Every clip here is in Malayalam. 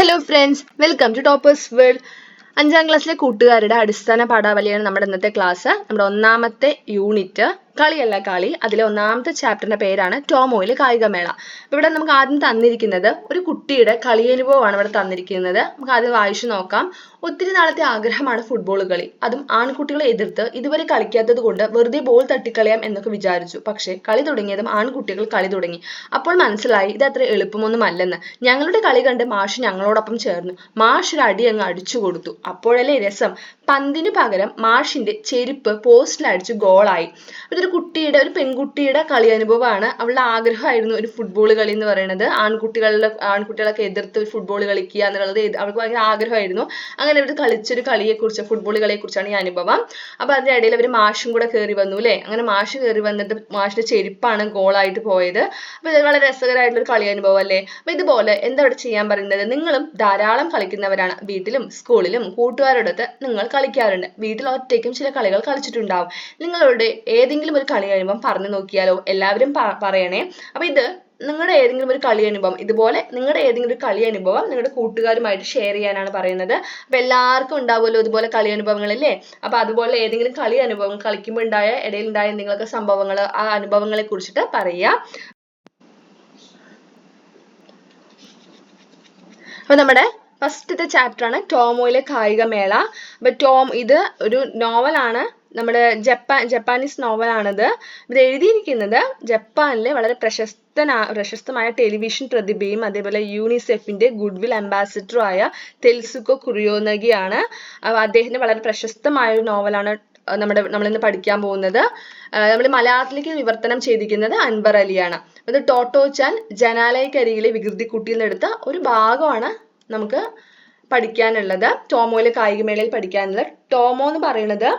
Hello friends welcome to Toppers World അഞ്ചാം ക്ലാസ്സിലെ കൂട്ടുകാരുടെ അടിസ്ഥാന പാഠാവലിയാണ് നമ്മുടെ ഇന്നത്തെ ക്ലാസ് നമ്മുടെ ഒന്നാമത്തെ യൂണിറ്റ് കളിയല്ല കളി. അതിലെ ഒന്നാമത്തെ ചാപ്റ്ററിന്റെ പേരാണ് ടോമോയിലെ കായികമേള. ഇവിടെ നമുക്ക് ആദ്യം തന്നിരിക്കുന്നത് ഒരു കുട്ടിയുടെ കളിയനുഭവമാണ് ഇവിടെ തന്നിരിക്കുന്നത്. നമുക്ക് ആദ്യം വായിച്ചു നോക്കാം. ഒത്തിരി നാളത്തെ ആഗ്രഹമാണ് ഫുട്ബോൾ കളി. അതും ആൺകുട്ടികളെ എതിർത്ത് ഇതുവരെ കളിക്കാത്തത് കൊണ്ട് വെറുതെ ബോൾ തട്ടിക്കളയാം എന്നൊക്കെ വിചാരിച്ചു. പക്ഷേ കളി തുടങ്ങിയതും ആൺകുട്ടികൾ കളി തുടങ്ങി. അപ്പോൾ മനസ്സിലായി ഇത് അത്ര എളുപ്പമൊന്നും അല്ലെന്ന് ഞങ്ങളുടെ കളി കണ്ട് മാഷ് ഞങ്ങളോടൊപ്പം ചേർന്നു. മാഷ് ഒരു അടി അങ്ങ് അടിച്ചു കൊടുത്തു. അപ്പോഴല്ലേ രസം. പന്തിനു പകരം മാഷിന്റെ ചെരുപ്പ് പോസ്റ്റിൽ അടിച്ചു ഗോളായി ഇതൊരു കുട്ടിയുടെ ഒരു പെൺകുട്ടിയുടെ കളി അനുഭവമാണ്. അവളുടെ ആഗ്രഹമായിരുന്നു ഒരു ഫുട്ബോൾ കളി എന്ന് പറയുന്നത്. ആൺകുട്ടികളുടെ ആൺകുട്ടികളൊക്കെ എതിർത്ത് ഫുട്ബോൾ കളിക്കുക എന്നുള്ളത് അവൾക്ക് ഭയങ്കര ആഗ്രഹമായിരുന്നു. അങ്ങനെ അവർ കളിച്ചൊരു കളിയെ കുറിച്ച് ഫുട്ബോൾ കളിയെ കുറിച്ചാണ് ഈ അനുഭവം. അപ്പൊ അതിന്റെ ഇടയിൽ അവർ മാഷും കൂടെ കയറി വന്നു അല്ലേ? അങ്ങനെ മാഷ് കയറി വന്നിട്ട് മാഷിന്റെ ചെരുപ്പാണ് ഗോളായിട്ട് പോയത്. അപ്പൊ ഇത് വളരെ രസകരമായിട്ടുള്ള ഒരു കളി അനുഭവം അല്ലേ? അപ്പൊ ഇതുപോലെ എന്താ ഇവിടെ ചെയ്യാൻ പറയുന്നത്? നിങ്ങളും ധാരാളം കളിക്കുന്നവരാണ്. വീട്ടിലും സ്കൂളിലും കൂട്ടുകാരോടൊത്ത് നിങ്ങൾ കളിക്കാറുണ്ട്. വീട്ടിൽ ഒറ്റയ്ക്കും ചില കളികൾ കളിച്ചിട്ടുണ്ടാവും. നിങ്ങളോട് ഏതെങ്കിലും ഒരു കളി അനുഭവം പറഞ്ഞു നോക്കിയാലോ? എല്ലാവരും പറയണേ. അപ്പൊ ഇത് നിങ്ങളുടെ ഏതെങ്കിലും ഒരു കളി അനുഭവം ഇതുപോലെ നിങ്ങളുടെ ഏതെങ്കിലും ഒരു കളി അനുഭവം നിങ്ങളുടെ കൂട്ടുകാരുമായിട്ട് ഷെയർ ചെയ്യാനാണ് പറയുന്നത്. അപ്പൊ എല്ലാവർക്കും ഉണ്ടാവുമല്ലോ ഇതുപോലെ കളി അനുഭവങ്ങൾ അല്ലേ? അപ്പൊ അതുപോലെ ഏതെങ്കിലും കളി അനുഭവം കളിക്കുമ്പോൾ ഉണ്ടായ ഇടയിൽ ഉണ്ടായ എന്തെങ്കിലുമൊക്കെ സംഭവങ്ങൾ ആ അനുഭവങ്ങളെ കുറിച്ചിട്ട് പറയുക അപ്പൊ നമ്മുടെ ഫസ്റ്റത്തെ ചാപ്റ്റർ ആണ് ടോമോയിലെ കായികമേള. അപ്പൊ ടോം ഇത് ഒരു നോവലാണ് നമ്മുടെ ജപ്പാൻ ജപ്പാനീസ് നോവലാണിത്. ഇത് എഴുതിയിരിക്കുന്നത് ജപ്പാനിലെ വളരെ പ്രശസ്തനാ പ്രശസ്തമായ ടെലിവിഷൻ പ്രതിഭയും അതേപോലെ യൂണിസെഫിന്റെ ഗുഡ്വിൽ ആയ തെൽസുക്കോ കുറിയോനഗിയാണ് അദ്ദേഹത്തിന്റെ വളരെ പ്രശസ്തമായ ഒരു നോവലാണ് നമ്മുടെ നമ്മളിന്ന് പഠിക്കാൻ പോകുന്നത്. നമ്മൾ മലയാളത്തിലേക്ക് വിവർത്തനം ചെയ്തിരിക്കുന്നത് അൻവർ അലിയാണ്. ഇത് ടോട്ടോച്ചാൽ ജനാലയക്കരികിലെ വികൃതി കുട്ടിയിൽ നിന്നെടുത്ത ഒരു ഭാഗമാണ് നമുക്ക് പഠിക്കാനുള്ളത്. ടോമോയിലെ കായികമേളയിൽ പഠിക്കാനുള്ളത്. ടോമോ എന്ന് പറയുന്നത്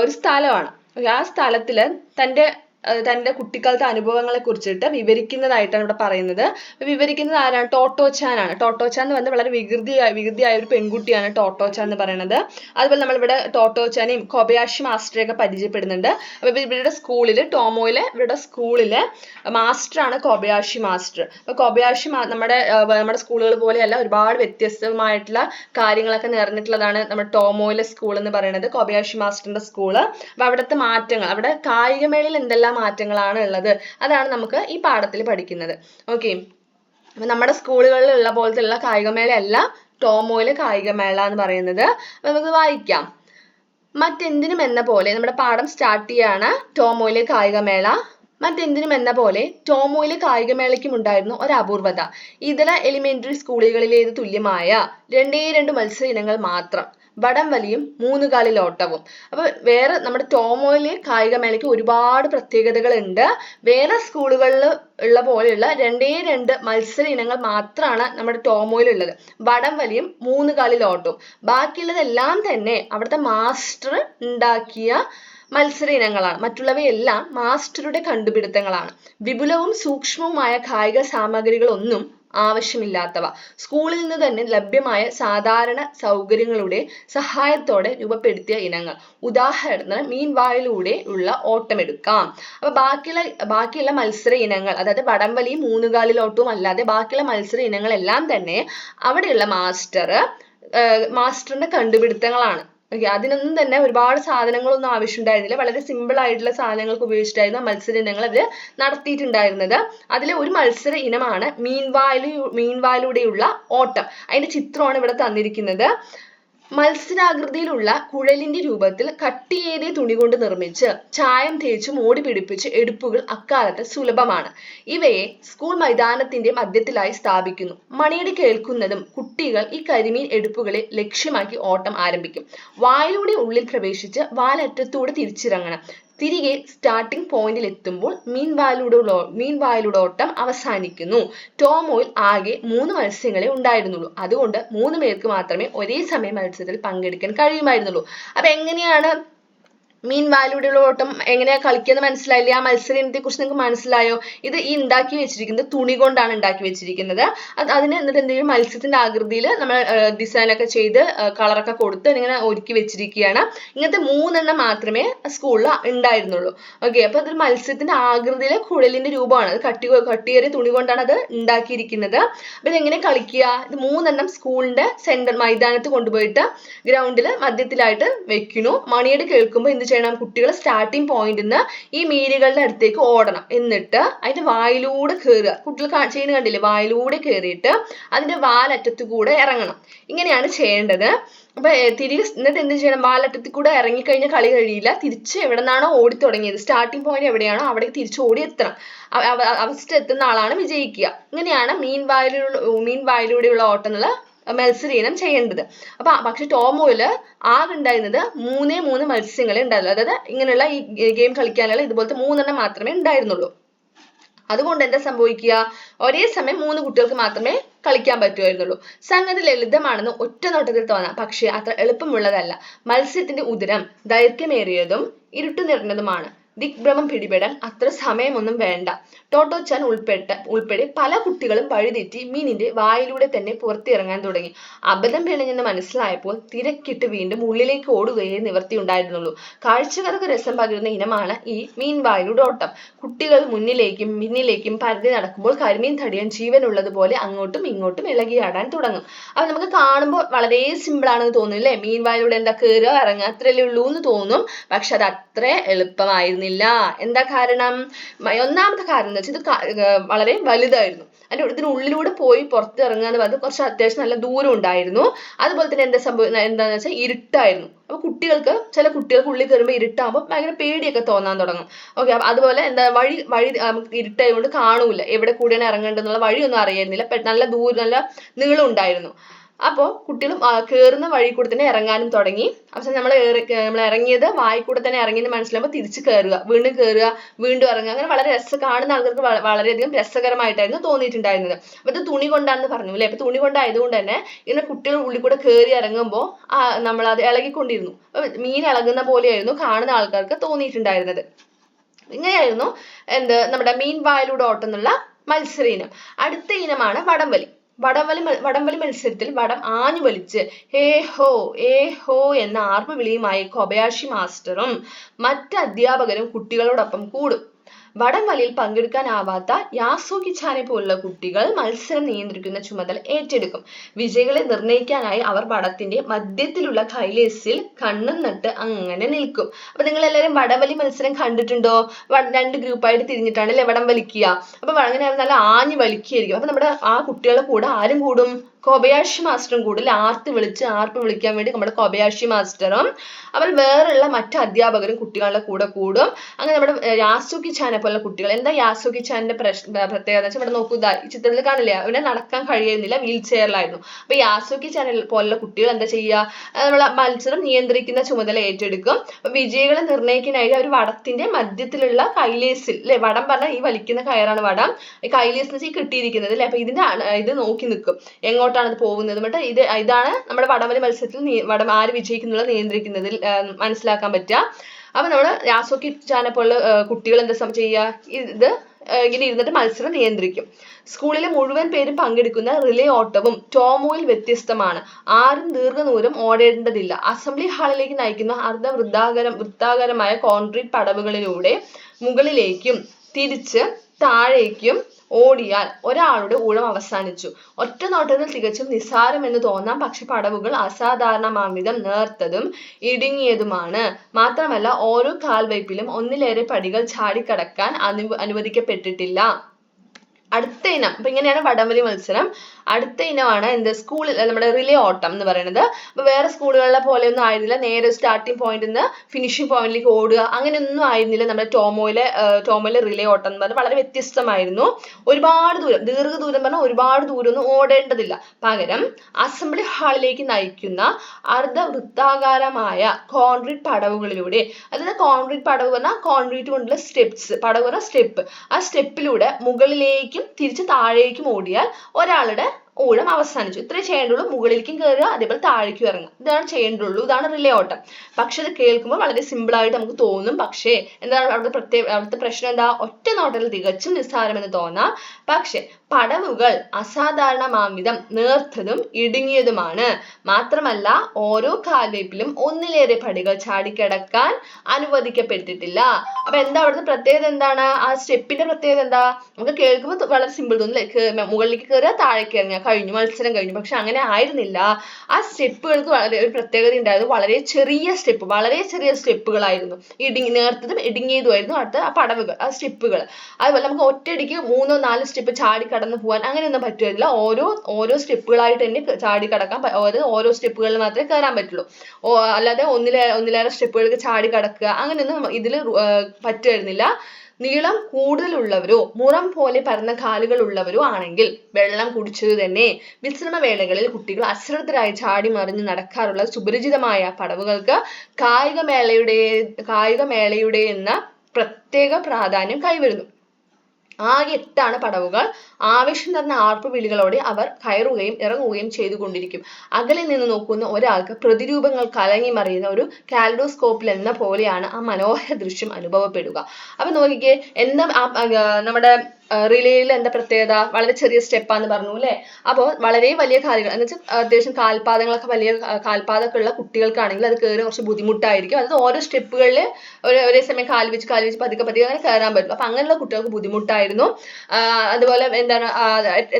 ഒരു സ്ഥലമാണ്. ആ സ്ഥലത്തിൽ തന്റെ ആഹ് തന്റെ കുട്ടിക്കാലത്തെ അനുഭവങ്ങളെ കുറിച്ചിട്ട് വിവരിക്കുന്നതായിട്ടാണ് ഇവിടെ പറയുന്നത്. വിവരിക്കുന്നത് ആരാണ്? ടോട്ടോച്ചാൻ ആണ്. ടോട്ടോച്ചാൻ എന്ന് പറഞ്ഞാൽ വളരെ വികൃതി വികൃതിയായ ഒരു പെൺകുട്ടിയാണ് ടോട്ടോച്ചാൻ എന്ന് പറയുന്നത്. അതുപോലെ നമ്മൾ ഇവിടെ ടോട്ടോച്ചാനെയും കൊബയാഷി മാസ്റ്ററെയൊക്കെ പരിചയപ്പെടുന്നുണ്ട്. അപ്പോൾ ഇവ- ഇവരുടെ സ്കൂളിൽ ടോമോയിലെ ഇവരുടെ സ്കൂളിലെ മാസ്റ്ററാണ് കൊബയാഷി മാസ്റ്റർ. അപ്പോൾ കൊബയാഷി നമ്മുടെ നമ്മുടെ സ്കൂളുകൾ പോലെയല്ല ഒരുപാട് വ്യത്യസ്തമായിട്ടുള്ള കാര്യങ്ങളൊക്കെ നിറഞ്ഞിട്ടുള്ളതാണ് നമ്മുടെ ടോമോയിലെ സ്കൂൾ എന്ന് പറയുന്നത് കൊബയാഷി മാസ്റ്ററിന്റെ സ്കൂൾ. അപ്പോൾ അവിടുത്തെ മാറ്റങ്ങൾ അവിടെ കായികമേളയിൽ എന്തെല്ലാം മാറ്റങ്ങളാണ് ഉള്ളത്. അതാണ് നമുക്ക് ഈ പാഠത്തിൽ പഠിക്കുന്നത്. ഓക്കെ അപ്പൊ നമ്മുടെ സ്കൂളുകളിൽ ഉള്ള പോലത്തെ ഉള്ള കായികമേളയല്ല ടോമോയിലെ കായികമേള എന്ന് പറയുന്നത്. അപ്പൊ നമുക്ക് വായിക്കാം. മറ്റെന്തിനും എന്ന പോലെ നമ്മുടെ പാഠം സ്റ്റാർട്ട് ചെയ്യാണ് ടോമോയിലെ കായികമേള. മറ്റെന്തിനും എന്ന പോലെ ടോമോയിലെ കായികമേളയ്ക്കും ഉണ്ടായിരുന്നു ഒരു അപൂർവത ഇതര എലിമെന്ററി സ്കൂളുകളിലേത് തുല്യമായ രണ്ടേ രണ്ട് മത്സര ഇനങ്ങൾ മാത്രം. വടം വലിയും മൂന്ന് കാലിൽ ഓട്ടവും. അപ്പൊ വേറെ നമ്മുടെ ടോമോയിലെ കായികമേളയ്ക്ക് ഒരുപാട് പ്രത്യേകതകൾ ഉണ്ട് വേറെ സ്കൂളുകളിൽ ഉള്ള പോലെയുള്ള രണ്ടേ രണ്ട് മത്സര ഇനങ്ങൾ മാത്രമാണ് നമ്മുടെ ടോമോയിൽ ഉള്ളത് വടം വലിയും മൂന്ന് കാലിൽ ഓട്ടവും. ബാക്കിയുള്ളതെല്ലാം തന്നെ അവിടുത്തെ മാസ്റ്റർ ഉണ്ടാക്കിയ മത്സര ഇനങ്ങളാണ്. മറ്റുള്ളവയെല്ലാം മാസ്റ്ററുടെ കണ്ടുപിടുത്തങ്ങളാണ്. വിപുലവും സൂക്ഷ്മവുമായ കായിക സാമഗ്രികളൊന്നും ആവശ്യമില്ലാത്തവ. സ്കൂളിൽ നിന്ന് തന്നെ ലഭ്യമായ സാധാരണ സൗകര്യങ്ങളുടെ സഹായത്തോടെ രൂപപ്പെടുത്തിയ ഇനങ്ങൾ. ഉദാഹരണത്തിന് മീൻവായിലൂടെ ഉള്ള ഓട്ടമെടുക്കാം. അപ്പൊ ബാക്കിയുള്ള ബാക്കിയുള്ള മത്സര ഇനങ്ങൾ അതായത് വടംവലിയും മൂന്നുകാലിലോട്ടും അല്ലാതെ ബാക്കിയുള്ള മത്സര ഇനങ്ങളെല്ലാം തന്നെ അവിടെയുള്ള മാസ്റ്റർ മാസ്റ്ററിന്റെ കണ്ടുപിടുത്തങ്ങളാണ്. ഓക്കെ അതിനൊന്നും തന്നെ ഒരുപാട് സാധനങ്ങളൊന്നും ആവശ്യമുണ്ടായിരുന്നില്ല. വളരെ സിമ്പിൾ ആയിട്ടുള്ള സാധനങ്ങൾക്ക് ഉപയോഗിച്ചിട്ടായിരുന്നു ആ മത്സര ഇനങ്ങൾ അവർ നടത്തിയിട്ടുണ്ടായിരുന്നത്. അതിലെ ഒരു മത്സര ഇനമാണ് മീൻവായിലു മീൻവായിലൂടെയുള്ള ഓട്ടം. അതിന്റെ ചിത്രമാണ് ഇവിടെ തന്നിരിക്കുന്നത്. മത്സരാകൃതിയിലുള്ള കുഴലിന്റെ രൂപത്തിൽ കട്ടിയേറിയ തുണി കൊണ്ട് നിർമ്മിച്ച് ചായം തേച്ച് മോടി പിടിപ്പിച്ച് എടുപ്പുകൾ അക്കാലത്ത് സുലഭമാണ്. ഇവയെ സ്കൂൾ മൈതാനത്തിന്റെ മധ്യത്തിലായി സ്ഥാപിക്കുന്നു. മണിയടി കേൾക്കുന്നതും കുട്ടികൾ ഈ കരിമീൻ എടുപ്പുകളെ ലക്ഷ്യമാക്കി ഓട്ടം ആരംഭിക്കും. വായിലൂടെ ഉള്ളിൽ പ്രവേശിച്ച് വാലറ്റത്തൂടെ തിരിച്ചിറങ്ങണം. തിരികെ സ്റ്റാർട്ടിംഗ് പോയിന്റിൽ എത്തുമ്പോൾ മീൻ മീൻവായിലൂടെ മീൻ ഓട്ടം അവസാനിക്കുന്നു. ടോമോയിൽ ആകെ മൂന്ന് മത്സ്യങ്ങളെ ഉണ്ടായിരുന്നുള്ളൂ. അതുകൊണ്ട് മൂന്ന് പേർക്ക് മാത്രമേ ഒരേ സമയം മത്സരത്തിൽ പങ്കെടുക്കാൻ കഴിയുമായിരുന്നുള്ളൂ. അപ്പൊ എങ്ങനെയാണ് മീൻ വാലിലൂടെയുള്ള ഓട്ടം എങ്ങനെയാ കളിക്കുന്നത് മനസ്സിലായില്ലേ? ആ മത്സര ഇനത്തെ കുറിച്ച് നിങ്ങൾക്ക് മനസ്സിലായോ? ഇത് ഈ ഉണ്ടാക്കി വെച്ചിരിക്കുന്നത് തുണി കൊണ്ടാണ് ഉണ്ടാക്കി വെച്ചിരിക്കുന്നത്. അത് അതിന് എന്നിട്ട് എന്തെങ്കിലും മത്സ്യത്തിന്റെ ആകൃതിയിൽ നമ്മൾ ഡിസൈൻ ഒക്കെ ചെയ്ത് കളറൊക്കെ കൊടുത്ത് ഇങ്ങനെ ഒരുക്കി വെച്ചിരിക്കുകയാണ്. ഇങ്ങനത്തെ മൂന്നെണ്ണം മാത്രമേ സ്കൂളിൽ ഉണ്ടായിരുന്നുള്ളൂ. ഓക്കെ അപ്പൊ അതൊരു മത്സ്യത്തിന്റെ ആകൃതിയിലെ കുഴലിന്റെ രൂപമാണ്. അത് കട്ടി കട്ടിയേറിയ തുണി കൊണ്ടാണ് അത് ഉണ്ടാക്കിയിരിക്കുന്നത്. അപ്പൊ ഇതെങ്ങനെ കളിക്കുക? ഇത് മൂന്നെണ്ണം സ്കൂളിന്റെ സെന്റർ മൈതാനത്ത് കൊണ്ടുപോയിട്ട് ഗ്രൗണ്ടിൽ മധ്യത്തിലായിട്ട് വെക്കുന്നു. മണിയുടെ കേൾക്കുമ്പോൾ എന്ത് ചെയ്യണം. കുട്ടികൾ സ്റ്റാർട്ടിംഗ് പോയിന്റിൽ നിന്ന് ഈ മീനുകളുടെ അടുത്തേക്ക് ഓടണം. എന്നിട്ട് അതിന്റെ വായിലൂടെ കയറുക കുട്ടികൾ ചെയ്യുന്ന കണ്ടില്ലേ? വായിലൂടെ കയറിയിട്ട് അതിന്റെ വാലറ്റത്ത് കൂടെ ഇറങ്ങണം. ഇങ്ങനെയാണ് ചെയ്യേണ്ടത്. അപ്പൊ തിരികെ എന്നിട്ട് എന്ത് ചെയ്യണം? വാലറ്റത്തിൽ കൂടെ ഇറങ്ങിക്കഴിഞ്ഞാൽ കളി കഴിയില്ല. തിരിച്ച് എവിടെ നിന്നാണോ ഓടി തുടങ്ങിയത്. സ്റ്റാർട്ടിംഗ് പോയിന്റ് എവിടെയാണോ അവിടെ തിരിച്ച് ഓടി എത്തണം. അവസ്ഥ എത്തുന്ന ആളാണ് വിജയിക്കുക. ഇങ്ങനെയാണ് മീൻ വായിലുള്ള മീൻ വായിലൂടെയുള്ള ഓട്ടം എന്നുള്ള മത്സരീനം ചെയ്യേണ്ടത്. അപ്പൊ പക്ഷെ ടോമോയിൽ ആകെ ഉണ്ടായിരുന്നത് മൂന്നേ മൂന്ന് മത്സ്യങ്ങളെ ഉണ്ടായിരുന്നുള്ളൂ. അതായത് ഇങ്ങനെയുള്ള ഈ ഗെയിം കളിക്കാനുള്ള ഇതുപോലത്തെ മൂന്നെണ്ണം മാത്രമേ ഉണ്ടായിരുന്നുള്ളൂ. അതുകൊണ്ട് എന്താ സംഭവിക്കുക? ഒരേ സമയം മൂന്ന് കുട്ടികൾക്ക് മാത്രമേ കളിക്കാൻ പറ്റുമായിരുന്നുള്ളൂ. സംഗതി ലളിതമാണെന്ന് ഒറ്റ നോട്ടത്തിൽ തോന്നാം. പക്ഷേ അത്ര എളുപ്പമുള്ളതല്ല. മത്സ്യത്തിന്റെ ഉദരം ദൈർഘ്യമേറിയതും ഇരുട്ടു നിറഞ്ഞതുമാണ് ദിഗ്ഭ്രമം പിടിപെടാൻ അത്ര സമയമൊന്നും വേണ്ട. ടോട്ടോ ചാൻ ഉൾപ്പെട്ട ഉൾപ്പെടെ പല കുട്ടികളും വഴിതെറ്റി മീനിന്റെ വായിലൂടെ തന്നെ പുറത്തിറങ്ങാൻ തുടങ്ങി. അബദ്ധം പിണഞ്ഞെന്ന് മനസ്സിലായപ്പോൾ തിരക്കിട്ട് വീണ്ടും ഉള്ളിലേക്ക് ഓടുകയേ നിവർത്തിയുണ്ടായിരുന്നുള്ളൂ കാഴ്ചക്കാർക്ക് രസം പകരുന്ന ഇനമാണ് ഈ മീൻ വായിലൂടെ ഓട്ടം. കുട്ടികൾ മുന്നിലേക്കും പിന്നിലേക്കും പരതി നടക്കുമ്പോൾ കരിമീൻ തടിയാൻ ജീവനുള്ളതുപോലെ അങ്ങോട്ടും ഇങ്ങോട്ടും ഇളകിയാടാൻ തുടങ്ങും. അപ്പൊ നമുക്ക് കാണുമ്പോൾ വളരെ സിമ്പിൾ ആണെന്ന് തോന്നും അല്ലേ? മീൻ വായിലൂടെ എന്താ കയറുക ഇറങ്ങുക അത്രയല്ലേ ഉള്ളൂ എന്ന് തോന്നും. പക്ഷെ അത് അത്ര എളുപ്പമായിരുന്നു. ആയിരുന്നില്ല എന്താ കാരണം? ഒന്നാമത്തെ കാരണം എന്ന് വെച്ചാൽ ഇത് വളരെ വലുതായിരുന്നു. അതിന്റെ ഇതിനുള്ളിലൂടെ പോയി പുറത്ത് ഇറങ്ങുക എന്ന് പറഞ്ഞത് കുറച്ച് അത്യാവശ്യം നല്ല ദൂരം ഉണ്ടായിരുന്നു. അതുപോലെ തന്നെ എന്താ സംഭവം എന്താണെന്ന് വെച്ചാൽ ഇരുട്ടായിരുന്നു. അപ്പൊ കുട്ടികൾക്ക് ചില കുട്ടികൾക്ക് ഉള്ളിൽ കയറുമ്പോൾ ഇരുട്ടാകുമ്പോൾ ഭയങ്കര പേടിയൊക്കെ തോന്നാൻ തുടങ്ങും. ഓക്കെ അതുപോലെ എന്താ വഴി വഴി ഇരുട്ടായതുകൊണ്ട് കാണൂല എവിടെ കൂടിയാണ് ഇറങ്ങേണ്ടതെന്നുള്ള വഴിയൊന്നും അറിയായിരുന്നില്ല. നല്ല ദൂരം നല്ല നീളം ഉണ്ടായിരുന്നു. അപ്പോൾ കുട്ടികളും കയറുന്ന വഴി കൂടെ തന്നെ ഇറങ്ങാനും തുടങ്ങി. അവസാനം നമ്മൾ നമ്മൾ ഇറങ്ങിയത് വായി കൂടെ തന്നെ ഇറങ്ങിയെന്ന് മനസ്സിലാകുമ്പോൾ തിരിച്ച് കയറുക വീണ്ടും കയറുക വീണ്ടും ഇറങ്ങുക. അങ്ങനെ വളരെ രസ കാണുന്ന ആൾക്കാർക്ക് വളരെയധികം രസകരമായിട്ടായിരുന്നു തോന്നിയിട്ടുണ്ടായിരുന്നത്. അപ്പോൾ ഇത് തുണി കൊണ്ടാണെന്ന് പറഞ്ഞു അല്ലേ? അപ്പോൾ തുണി കൊണ്ടായതുകൊണ്ട് തന്നെ ഇങ്ങനെ കുട്ടികൾ ഉള്ളിൽ കൂടെ കയറി ഇറങ്ങുമ്പോൾ നമ്മൾ അത് ഇളകിക്കൊണ്ടിരുന്നു. മീൻ ഇളകുന്ന പോലെയായിരുന്നു കാണുന്ന ആൾക്കാർക്ക് തോന്നിയിട്ടുണ്ടായിരുന്നത്. ഇങ്ങനെയായിരുന്നു എന്ത് നമ്മുടെ മീൻ വായിലൂടെ ഓട്ടം എന്നുള്ള മത്സര ഇനം. അടുത്ത ഇനമാണ് വടംവലി. വടംവലി വടംവലി മത്സരത്തിൽ വടം ആഞ്ഞു വലിച്ച് ഹേ ഹോ ഏ ഹോ എന്ന ആർപ്പ് വിളിയുമായി കൊബയാഷി മാസ്റ്ററും മറ്റ് അധ്യാപകരും കുട്ടികളോടൊപ്പം കൂടും. വടംവലിയിൽ പങ്കെടുക്കാനാവാത്ത യാസോകിച്ചാനെ പോലുള്ള കുട്ടികൾ മത്സരം നിയന്ത്രിക്കുന്ന ചുമതല ഏറ്റെടുക്കും. വിജയികളെ നിർണയിക്കാനായി അവർ വടത്തിന്റെ മധ്യത്തിലുള്ള കൈലേസിൽ കണ്ണും നട്ട് അങ്ങനെ നിൽക്കും. അപ്പൊ നിങ്ങൾ എല്ലാവരും വടംവലി മത്സരം കണ്ടിട്ടുണ്ടോ? രണ്ട് ഗ്രൂപ്പായിട്ട് തിരിഞ്ഞിട്ടാണ് അല്ലെ വടം വലിക്കുക അപ്പൊ അങ്ങനെ നല്ല ആഞ്ഞു വലിക്കുകയായിരിക്കും. അപ്പൊ നമ്മുടെ ആ കുട്ടികളുടെ കൂടെ ആരും കൂടും? കൊബയാഷി മാസ്റ്ററും കൂടി ആർത്ത് വിളിച്ച് ആർപ്പ് വിളിക്കാൻ വേണ്ടി നമ്മുടെ കോബയാഷി മാസ്റ്ററും അവർ വേറെയുള്ള മറ്റു അധ്യാപകരും കുട്ടികളുടെ കൂടെ കൂടും. അങ്ങനെ നമ്മുടെ യാസുക്കി ചാനെ പോലുള്ള കുട്ടികൾ എന്താ യാസുക്കി ചാനിന്റെ പ്രത്യേകത എന്ന് വെച്ചാൽ ഇവിടെ നോക്കൂ ഈ ചിത്രത്തിൽ കാണില്ലേ? അവനെ നടക്കാൻ കഴിയുന്നില്ല വീൽ ചെയറിലായിരുന്നു. അപ്പൊ യാസുക്കി ചാനൽ പോലുള്ള കുട്ടികൾ എന്താ ചെയ്യുക? നമ്മളെ മത്സരം നിയന്ത്രിക്കുന്ന ചുമതല ഏറ്റെടുക്കും. വിജയികളെ നിർണയിക്കാനായി അവർ വടത്തിന്റെ മധ്യത്തിലുള്ള കൈലേസിൽ അല്ലെ? വടം പറഞ്ഞാൽ ഈ വലിക്കുന്ന കയറാണ് വടം. ഈ കൈലേസിൽ കിട്ടിയിരിക്കുന്നത് അല്ലെ? അപ്പൊ ഇതിന്റെ ഇത് നോക്കി നിൽക്കും. എങ്ങോട്ട് എങ്ങോട്ടാണ് അത് പോകുന്നത്. എന്നിട്ട് ഇത് ഇതാണ് നമ്മുടെ വടംവലി മത്സരത്തിൽ വടം ആര് വിജയിക്കുന്നുള്ള നിയന്ത്രിക്കുന്നതിൽ മനസ്സിലാക്കാൻ പറ്റുക. അപ്പൊ നമ്മൾ രാസോക്കി ചാനെ പോലുള്ള കുട്ടികൾ എന്താ ചെയ്യുക ഇത് ഇങ്ങനെ ഇരുന്നിട്ട് മത്സരം നിയന്ത്രിക്കും. സ്കൂളിലെ മുഴുവൻ പേരും പങ്കെടുക്കുന്ന റിലേ ഓട്ടവും ടോമോയിൽ വ്യത്യസ്തമാണ്. ആരും ദീർഘദൂരം ഓടേണ്ടതില്ല. അസംബ്ലി ഹാളിലേക്ക് നയിക്കുന്ന അർദ്ധ വൃത്താകരം വൃത്താകരമായ കോൺക്രീറ്റ് പടവുകളിലൂടെ മുകളിലേക്കും തിരിച്ച് താഴേക്കും ഓടിയാൽ ഒരാളുടെ ഊഴം അവസാനിച്ചു. ഒറ്റ നോട്ടത്തിൽ തികച്ചും നിസ്സാരമെന്ന് തോന്നാം. പക്ഷെ പടവുകൾ അസാധാരണമാംവിധം നേർത്തതും ഇടുങ്ങിയതുമാണ്. മാത്രമല്ല ഓരോ കാൽവയ്പിലും ഒന്നിലേറെ പടികൾ ചാടിക്കടക്കാൻ അനു അനുവദിക്കപ്പെട്ടിട്ടില്ല. അടുത്ത ഇനം. അപ്പൊ ഇങ്ങനെയാണ് വടംവലി മത്സരം. അടുത്ത ഇനമാണ് എന്ത്? സ്കൂളിൽ നമ്മുടെ റിലേ ഓട്ടം എന്ന് പറയുന്നത്. അപ്പൊ വേറെ സ്കൂളുകളിലെ പോലെ ഒന്നും ആയിരുന്നില്ല. നേരെ സ്റ്റാർട്ടിംഗ് പോയിന്റിൽ നിന്ന് ഫിനിഷിംഗ് പോയിന്റിലേക്ക് ഓടുക. അങ്ങനെയൊന്നും ആയിരുന്നില്ല നമ്മുടെ ടോമോയിലെ ടോമോയിലെ റിലേ ഓട്ടം എന്ന് പറഞ്ഞാൽ. വളരെ വ്യത്യസ്തമായിരുന്നു. ഒരുപാട് ദൂരം ദീർഘദൂരം പറഞ്ഞാൽ ഒരുപാട് ദൂരം ഒന്നും ഓടേണ്ടതില്ല. പകരം അസംബ്ലി ഹാളിലേക്ക് നയിക്കുന്ന അർദ്ധവൃത്താകാരമായ കോൺക്രീറ്റ് പടവുകളിലൂടെ അതായത് കോൺക്രീറ്റ് പടവ് പറഞ്ഞാൽ കോൺക്രീറ്റ് കൊണ്ടുള്ള സ്റ്റെപ്സ് പടവ് പറഞ്ഞാൽ സ്റ്റെപ്പ് ആ സ്റ്റെപ്പിലൂടെ മുകളിലേക്കും തിരിച്ച് താഴേക്കും ഓടിയാൽ ഒരാളുടെ ഊഴം അവസാനിച്ചു. ഇത്ര ചെയ്യേണ്ടുള്ളൂ. മുകളിലേക്കും കയറുക അതേപോലെ താഴേക്കും ഇറങ്ങുക. ഇതാണ് ചെയ്യേണ്ടുള്ളൂ. ഇതാണ് റിലേ ഓട്ടം. പക്ഷെ ഇത് കേൾക്കുമ്പോൾ വളരെ സിമ്പിൾ ആയിട്ട് നമുക്ക് തോന്നും. പക്ഷേ എന്താണ് അവിടുത്തെ പ്രത്യേക അവിടുത്തെ പ്രശ്നം എന്താ? ഒറ്റ നോട്ടത്തിൽ തികച്ചും നിസ്സാരമെന്ന് തോന്നാം. പക്ഷെ പടവുകൾ അസാധാരണമാംവിധം നേർത്തതും ഇടുങ്ങിയതുമാണ്. മാത്രമല്ല ഓരോ കാൽവയ്പിലും ഒന്നിലേറെ പടികൾ ചാടിക്കിടക്കാൻ അനുവദിക്കപ്പെട്ടിട്ടില്ല. അപ്പൊ എന്താ അവിടുത്തെ പ്രത്യേകത എന്താണ്? ആ സ്റ്റെപ്പിന്റെ പ്രത്യേകത എന്താ? നമുക്ക് കേൾക്കുമ്പോൾ വളരെ സിമ്പിൾ തോന്നും അല്ലേ കേ- മുകളിലേക്ക് കയറുക താഴേക്ക് ഇറങ്ങുക. കഴിഞ്ഞു മത്സരം കഴിഞ്ഞു. പക്ഷെ അങ്ങനെ ആയിരുന്നില്ല. ആ സ്റ്റെപ്പുകൾക്ക് വളരെ ഒരു പ്രത്യേകത ഉണ്ടായിരുന്നു. വളരെ ചെറിയ സ്റ്റെപ്പ് വളരെ ചെറിയ സ്റ്റെപ്പുകളായിരുന്നു. ഇടുങ്ങി നേർത്തതും ഇടുങ്ങിയതുമായിരുന്നു അടുത്ത ആ പടവുകൾ ആ സ്റ്റെപ്പുകൾ. അതുപോലെ നമുക്ക് ഒറ്റയടിക്ക് മൂന്നോ നാലോ സ്റ്റെപ്പ് ചാടി കടന്ന് പോകാൻ അങ്ങനെയൊന്നും പറ്റില്ല ഓരോ ഓരോ സ്റ്റെപ്പുകളായിട്ട് തന്നെ ചാടി കടക്കാൻ അതായത് ഓരോ സ്റ്റെപ്പുകളിൽ മാത്രമേ കയറാൻ പറ്റുള്ളൂ. അല്ലാതെ ഒന്നിലേ ഒന്നിലേറെ സ്റ്റെപ്പുകൾക്ക് ചാടി കടക്കുക അങ്ങനെയൊന്നും ഇതിൽ പറ്റുമായിരുന്നില്ല നീളം കൂടുതലുള്ളവരോ മുറം പോലെ പരന്ന കാലുകളുള്ളവരോ ആണെങ്കിൽ വെള്ളം കുടിച്ചത് തന്നെ വിശ്രമവേളകളിൽ കുട്ടികൾ അശ്രദ്ധരായി ചാടി മറിഞ്ഞ് നടക്കാറുള്ള സുപരിചിതമായ പടവുകൾക്ക് കായികമേളയുടെ കായികമേളയുടെ എന്ന പ്രത്യേക പ്രാധാന്യം കൈവരുന്നു. ആകെ എട്ടാണ് പടവുകൾ? ആവേശം നിറഞ്ഞ ആർപ്പുവിളികളോടെ അവർ കയറുകയും ഇറങ്ങുകയും ചെയ്തുകൊണ്ടിരിക്കും. അകലെ നിന്ന് നോക്കുന്ന ഒരാൾക്ക് പ്രതിരൂപങ്ങൾ കലങ്ങി മറിയുന്ന ഒരു കാൽഡോസ്കോപ്പിൽ എന്ന പോലെയാണ് ആ മനോഹര ദൃശ്യം അനുഭവപ്പെടുക. അപ്പൊ നോക്കിക്കേ എന്താ നമ്മുടെ റിലേയിൽ എന്താ പ്രത്യേകത? വളരെ ചെറിയ സ്റ്റെപ്പാന്ന് പറഞ്ഞു അല്ലേ? അപ്പോൾ വളരെ വലിയ കാര്യങ്ങൾ. എന്ന് വെച്ചാൽ അത്യാവശ്യം കാൽപാദങ്ങളൊക്കെ വലിയ കാൽപാദമൊക്കെ ഉള്ള കുട്ടികൾക്കാണെങ്കിൽ അത് കയറി കുറച്ച് ബുദ്ധിമുട്ടായിരിക്കും. അതായത് ഓരോ സ്റ്റെപ്പുകളിൽ ഒരേ സമയം കാൽ വെച്ച് കാൽ വെച്ച് പതുക്കെ പതുക്കെ അങ്ങനെ കയറാൻ പറ്റും. അപ്പൊ അങ്ങനെയുള്ള കുട്ടികൾക്ക് ബുദ്ധിമുട്ടായിരുന്നു. അതുപോലെ എന്താണ്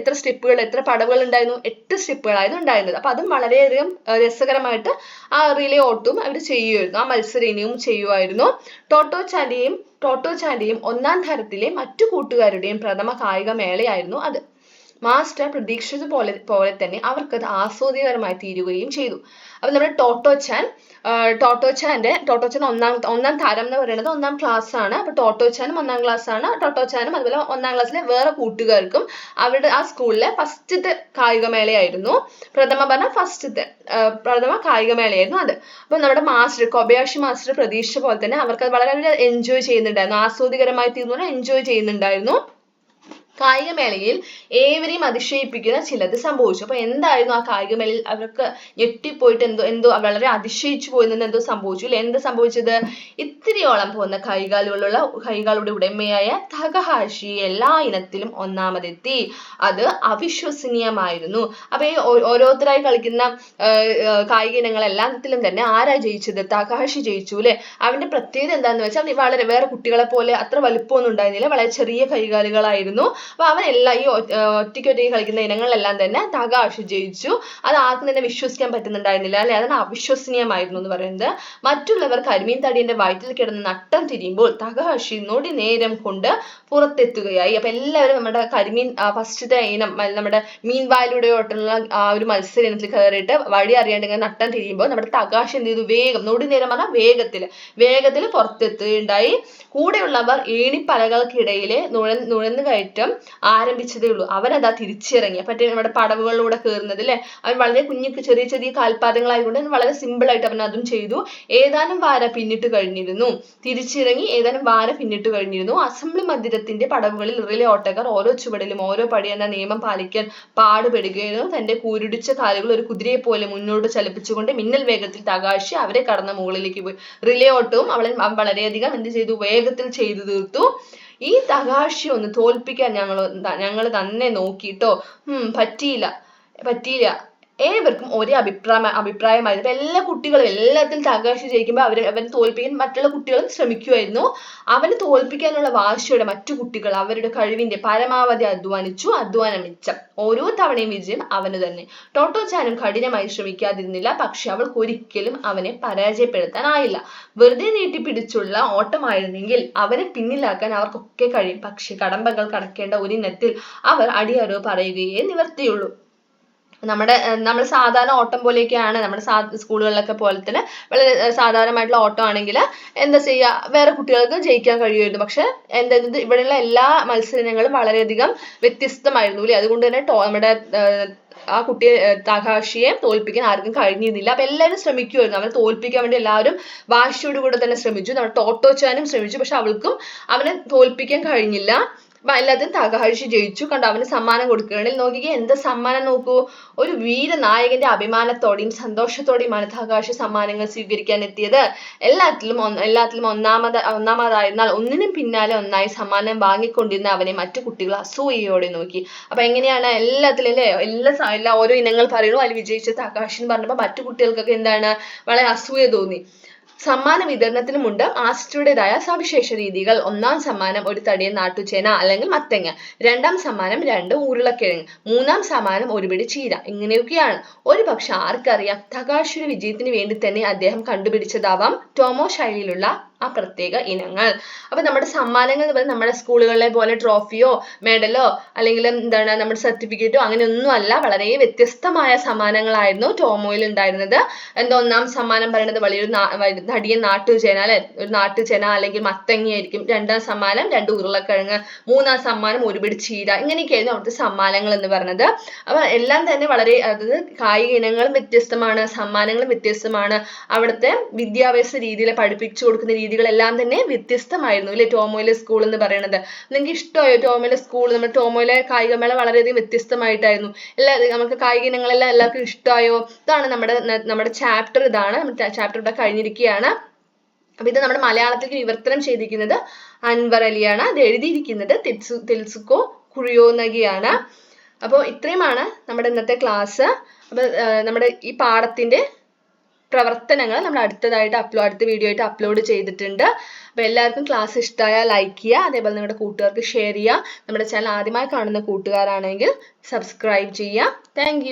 എത്ര സ്റ്റെപ്പുകൾ എത്ര പടവുകൾ ഉണ്ടായിരുന്നു? എട്ട് സ്റ്റെപ്പുകളായിരുന്നു ഉണ്ടായിരുന്നത്. അപ്പൊ അതും വളരെയധികം രസകരമായിട്ട് ആ റിലേ ഓട്ടവും അവർ ചെയ്യുമായിരുന്നു. ആ മത്സര ഇനിയും ചെയ്യുമായിരുന്നു. ടോട്ടോ ചാൻഡിയും ടോട്ടോ ചാൻഡിയും ഒന്നാം തരത്തിലെ മറ്റു കൂട്ടുകാരുടെയും പ്രഥമ കായിക മേളയായിരുന്നു അത്. മാസ്റ്റർ പ്രതീക്ഷിച്ചത് പോലെ പോലെ തന്നെ അവർക്കത് ആസ്വാദ്യകരമായി തീരുകയും ചെയ്തു. അപ്പൊ നമ്മുടെ ടോട്ടോച്ചാൻ ടോട്ടോച്ചാന്റെ ടോട്ടോച്ചാൻ ഒന്നാം ഒന്നാം താരം എന്ന് പറയുന്നത് ഒന്നാം ക്ലാസ് ആണ്. അപ്പൊ ടോട്ടോച്ചാനും ഒന്നാം ക്ലാസ് ആണ്. ടോട്ടോച്ചാനും അതുപോലെ ഒന്നാം ക്ലാസ്സിലെ വേറെ കൂട്ടുകാർക്കും അവരുടെ ആ സ്കൂളിലെ ഫസ്റ്റത്തെ കായികമേളയായിരുന്നു. പ്രഥമ പറഞ്ഞ ഫസ്റ്റത്തെ പ്രഥമ കായികമേളയായിരുന്നു അത്. അപ്പൊ നമ്മുടെ മാസ്റ്റർ കൊബയാഷി മാസ്റ്റർ പ്രതീക്ഷിച്ച പോലെ തന്നെ അവർക്ക് അത് വളരെ എൻജോയ് ചെയ്യുന്നുണ്ടായിരുന്നു. ആസ്വാദികരമായി തീർന്നു എൻജോയ് ചെയ്യുന്നുണ്ടായിരുന്നു. കായികമേളയിൽ ഏവരെയും അതിശയിപ്പിക്കുന്ന ചിലത് സംഭവിച്ചു. അപ്പൊ എന്തായിരുന്നു ആ കായികമേളയിൽ അവർക്ക് ഞെട്ടിപ്പോയിട്ട് എന്തോ എന്തോ വളരെ അതിശയിച്ചു പോയിരുന്ന എന്തോ സംഭവിച്ചു അല്ലെ? എന്താ സംഭവിച്ചത്? ഇത്തിരിയോളം പോകുന്ന കൈകാലുകളുള്ള കൈകളുടെ ഉടമയായ തകഹാഷി എല്ലാ ഇനത്തിലും ഒന്നാമതെത്തി. അത് അവിശ്വസനീയമായിരുന്നു. അപ്പൊ ഈ ഓരോരുത്തരായി കളിക്കുന്ന കായിക ഇനങ്ങളെല്ലാത്തിലും തന്നെ ആരാ ജയിച്ചത്? തകഹാഷി ജയിച്ചു അല്ലെ? അവന്റെ പ്രത്യേകത എന്താന്ന് വെച്ചാൽ വളരെ വേറെ കുട്ടികളെ പോലെ അത്ര വലുപ്പമൊന്നും ഉണ്ടായിരുന്നില്ല. വളരെ ചെറിയ കൈകാലുകളായിരുന്നു. അപ്പൊ അവൻ എല്ലാ ഈ ഒ- ആഹ് ഒറ്റയ്ക്ക് ഒറ്റയ്ക്ക് കളിക്കുന്ന ഇനങ്ങളിലെല്ലാം തന്നെ തകാഷ് ജയിച്ചു. അത് ആർക്കും തന്നെ വിശ്വസിക്കാൻ പറ്റുന്നുണ്ടായിരുന്നില്ല അല്ലെ? അതാണ് അവിശ്വസനീയമായിരുന്നു എന്ന് പറയുന്നത്. മറ്റുള്ളവർ കരിമീൻ തടിയന്റെ വയറ്റിൽ കിടന്ന് നട്ടം തിരിയുമ്പോൾ തകാഷി നൊടി നേരം കൊണ്ട് പുറത്തെത്തുകയായി. അപ്പൊ എല്ലാവരും നമ്മുടെ കരിമീൻ ഫസ്റ്റത്തെ ഇനം നമ്മുടെ മീൻ വായിലൂടെ ഓട്ടുള്ള ആ ഒരു മത്സര ഇനത്തിൽ കയറിയിട്ട് വഴി അറിയാണ്ട് ഇങ്ങനെ നട്ടം തിരിയുമ്പോൾ നമ്മുടെ തകാശ് എന്ത് ചെയ്തു? വേഗം നൊടി നേരം പറഞ്ഞാൽ വേഗത്തിൽ വേഗത്തിൽ പുറത്തെത്തുകയുണ്ടായി. കൂടെയുള്ളവർ ഏണിപ്പലകൾക്കിടയിലെ നുഴ നുഴന്നു കയറ്റം ആരംഭിച്ചതേ ഉള്ളൂ. അവനതാ തിരിച്ചിറങ്ങി. പറ്റേ നമ്മുടെ പടവുകളിലൂടെ കയറുന്നത് അല്ലെ? അവൻ വളരെ കുഞ്ഞിക്ക് ചെറിയ ചെറിയ കാൽപാദങ്ങളായതുകൊണ്ട് വളരെ സിമ്പിൾ ആയിട്ട് അവൻ അതും ചെയ്തു. ഏതാനും വാര പിന്നിട്ട് കഴിഞ്ഞിരുന്നു. തിരിച്ചിറങ്ങി ഏതാനും വാര പിന്നിട്ട് കഴിഞ്ഞിരുന്നു. അസംബ്ലി മന്ദിരത്തിന്റെ പടവുകളിൽ റിലേ ഓട്ടക്കാർ ഓരോ ചുവടിലും ഓരോ പടി എന്ന നിയമം പാലിക്കാൻ പാടുപെടുകയായിരുന്നു. തന്റെ കൂരുടിച്ച കാലുകൾ ഒരു കുതിരയെ പോലെ മുന്നോട്ട് ചലിപ്പിച്ചുകൊണ്ട് മിന്നൽ വേഗത്തിൽ തകാശി അവരെ കടന്ന മുകളിലേക്ക് പോയി. റിലേ ഓട്ടവും അവൻ വളരെയധികം എന്ത് ചെയ്തു? വേഗത്തിൽ ചെയ്തു തീർത്തു. ഈ തകാശി ഒന്ന് തോൽപ്പിക്കാൻ ഞങ്ങൾ ഞങ്ങൾ തന്നെ നോക്കിട്ടോ ഉം പറ്റിയില്ല. പറ്റിയില്ല. ഏവർക്കും ഒരേ അഭിപ്രായ അഭിപ്രായമായിരുന്നു. എല്ലാ കുട്ടികളും എല്ലാത്തിലും തകർച്ച ജയിക്കുമ്പോൾ അവരെ അവൻ തോൽപ്പിക്കാൻ മറ്റുള്ള കുട്ടികളും ശ്രമിക്കുമായിരുന്നു അവനെ തോൽപ്പിക്കാനുള്ള വാശിയോടെ മറ്റു കുട്ടികൾ അവരുടെ കഴിവിന്റെ പരമാവധി അധ്വാനിച്ചു. അധ്വാനം മിച്ചം. ഓരോ തവണയും വിജയം അവന് തന്നെ. ടോട്ടോ ചാനും കഠിനമായി ശ്രമിക്കാതിരുന്നില്ല. പക്ഷെ അവൾക്ക് ഒരിക്കലും അവനെ പരാജയപ്പെടുത്താനായില്ല വെറുതെ നീട്ടിപ്പിടിച്ചുള്ള ഓട്ടമായിരുന്നെങ്കിൽ അവനെ പിന്നിലാക്കാൻ അവർക്കൊക്കെ കഴിയും. പക്ഷെ കടമ്പകൾ കടക്കേണ്ട ഒരിനത്തിൽ അവർ അടിയറവ് പറയുകയേ നിവർത്തിയുള്ളൂ. നമ്മുടെ നമ്മൾ സാധാരണ ഓട്ടം പോലെയൊക്കെയാണ് നമ്മുടെ സ്കൂളുകളിലൊക്കെ പോലെ തന്നെ വളരെ സാധാരണമായിട്ടുള്ള ഓട്ടം ആണെങ്കിൽ എന്താ ചെയ്യുക വേറെ കുട്ടികൾക്ക് ജയിക്കാൻ കഴിയുമായിരുന്നു. പക്ഷെ എന്താ ഇവിടെയുള്ള എല്ലാ മത്സരങ്ങളും വളരെയധികം വ്യത്യസ്തമായിരുന്നു അല്ലേ? അതുകൊണ്ട് തന്നെ നമ്മുടെ ആ കുട്ടിയെ ഏർ തകാഷിയെ തോൽപ്പിക്കാൻ ആർക്കും കഴിഞ്ഞിരുന്നില്ല. അപ്പൊ എല്ലാവരും ശ്രമിക്കുമായിരുന്നു. അവനെ തോൽപ്പിക്കാൻ വേണ്ടി എല്ലാവരും വാശിയോടുകൂടെ തന്നെ ശ്രമിച്ചു. നമ്മുടെ ടോട്ടോ ചാനും ശ്രമിച്ചു. പക്ഷെ അവൾക്കും അവനെ തോൽപ്പിക്കാൻ കഴിഞ്ഞില്ല. അപ്പൊ തകഹർഷി ജയിച്ചു. കണ്ടോ അവന് സമ്മാനം കൊടുക്കുകയാണ് നോക്കിക്കേ എന്താ സമ്മാനം നോക്കൂ. ഒരു വീരനായകന്റെ അഭിമാനത്തോടെയും സന്തോഷത്തോടെയുമാണ് തകഹർഷി സമ്മാനങ്ങൾ സ്വീകരിക്കാൻ എത്തിയത്. എല്ലാത്തിലും എല്ലാത്തിലും ഒന്നാമത് ഒന്നാമതായിരുന്നാൽ ഒന്നിനും പിന്നാലെ ഒന്നായി സമ്മാനം വാങ്ങിക്കൊണ്ടിരുന്ന അവനെ മറ്റു കുട്ടികൾ അസൂയയോടെ നോക്കി. അപ്പൊ എങ്ങനെയാണ് എല്ലാത്തിലും അല്ലേ എല്ലാ എല്ലാ ഓരോ ഇനങ്ങൾ പറയുന്നു അതിൽ വിജയിച്ച തകാശി എന്ന് പറഞ്ഞപ്പോൾ മറ്റു കുട്ടികൾക്കൊക്കെ എന്താണ്? വളരെ അസൂയ തോന്നി. സമ്മാന വിതരണത്തിനുമുണ്ട് ആസ്ട്രിയുടേതായ സവിശേഷ രീതികൾ. ഒന്നാം സമ്മാനം ഒരു തടിയൻ നാട്ടുചേന അല്ലെങ്കിൽ മത്തങ്ങ. രണ്ടാം സമ്മാനം രണ്ട് ഉരുളക്കിഴങ്ങ്. മൂന്നാം സമ്മാനം ഒരു പിടി ചീര. ഇങ്ങനെയൊക്കെയാണ്. ഒരു പക്ഷെ ആർക്കറിയാം. തകാശിയുടെ വിജയത്തിന് വേണ്ടി തന്നെ അദ്ദേഹം കണ്ടുപിടിച്ചതാവാം. ടോമോ ശൈലിയിലുള്ള ആ പ്രത്യേക ഇനങ്ങൾ. അപ്പൊ നമ്മുടെ സമ്മാനങ്ങൾ എന്ന് പറയുന്നത് നമ്മുടെ സ്കൂളുകളിലെ പോലെ ട്രോഫിയോ മെഡലോ അല്ലെങ്കിൽ എന്താണ് നമ്മുടെ സർട്ടിഫിക്കറ്റോ അങ്ങനെ ഒന്നും അല്ല വളരെ വ്യത്യസ്തമായ സമ്മാനങ്ങളായിരുന്നു ടോമോയിൽ ഉണ്ടായിരുന്നത്. എന്താ ഒന്നാം സമ്മാനം പറയുന്നത് വലിയൊരു നാ- വ- തടിയൻ നാട്ടുചേന അല്ലെ? ഒരു നാട്ടുചേന അല്ലെങ്കിൽ മത്തങ്ങയായിരിക്കും രണ്ടാം സമ്മാനം രണ്ട് ഉരുളക്കിഴങ്ങ് മൂന്നാം സമ്മാനം ഒരു പിടി ചീര. ഇങ്ങനെയൊക്കെയായിരുന്നു അവിടുത്തെ സമ്മാനങ്ങൾ എന്ന് പറയുന്നത് അപ്പൊ എല്ലാം തന്നെ വളരെ അതായത് കായിക ഇനങ്ങളും വ്യത്യസ്തമാണ് സമ്മാനങ്ങളും വ്യത്യസ്തമാണ്. അവിടുത്തെ വിദ്യാഭ്യാസ രീതിയിൽ പഠിപ്പിച്ചു കൊടുക്കുന്ന രീതികളെല്ലാം തന്നെ വ്യത്യസ്തമായിരുന്നു അല്ലെ? ടോമോയിലെ സ്കൂൾ എന്ന് പറയുന്നത്. നിങ്ങൾക്ക് ഇഷ്ടമായോ ടോമോയിലെ സ്കൂൾ നമ്മൾ ടോമോയിലെ കായികമേള വളരെയധികം വ്യത്യസ്തമായിട്ടായിരുന്നു. എല്ലാ നമുക്ക് കായിക ഇനങ്ങളെല്ലാം എല്ലാവർക്കും ഇഷ്ടമായോ? ഇതാണ് നമ്മുടെ നമ്മുടെ ചാപ്റ്റർ ഇതാണ്. ചാപ്റ്റർ ഇവിടെ കഴിഞ്ഞിരിക്കുകയാണ്. അപ്പൊ ഇത് നമ്മുടെ മലയാളത്തിലേക്ക് വിവർത്തനം ചെയ്തിരിക്കുന്നത് അൻവർ അലിയാണ്. അത് എഴുതിയിരിക്കുന്നത് തെത്സു തെൽസുക്കോ കുറിയോനഗിയാണ് അപ്പോൾ ഇത്രയുമാണ് നമ്മുടെ ഇന്നത്തെ ക്ലാസ് അപ്പോൾ നമ്മുടെ ഈ പാഠത്തിന്റെ പ്രവർത്തനങ്ങൾ നമ്മൾ അടുത്തതായിട്ട് അപ്ലോഡ് അടുത്ത വീഡിയോ ആയിട്ട് അപ്ലോഡ് ചെയ്തിട്ടുണ്ട്. അപ്പോൾ എല്ലാവർക്കും ക്ലാസ് ഇഷ്ടമായാൽ ലൈക്ക് ചെയ്യുക. അതേപോലെ നിങ്ങളുടെ കൂട്ടുകാർക്ക് ഷെയർ ചെയ്യുക. നമ്മുടെ ചാനൽ ആദ്യമായി കാണുന്ന കൂട്ടുകാരാണെങ്കിൽ സബ്സ്ക്രൈബ് ചെയ്യുക. താങ്ക്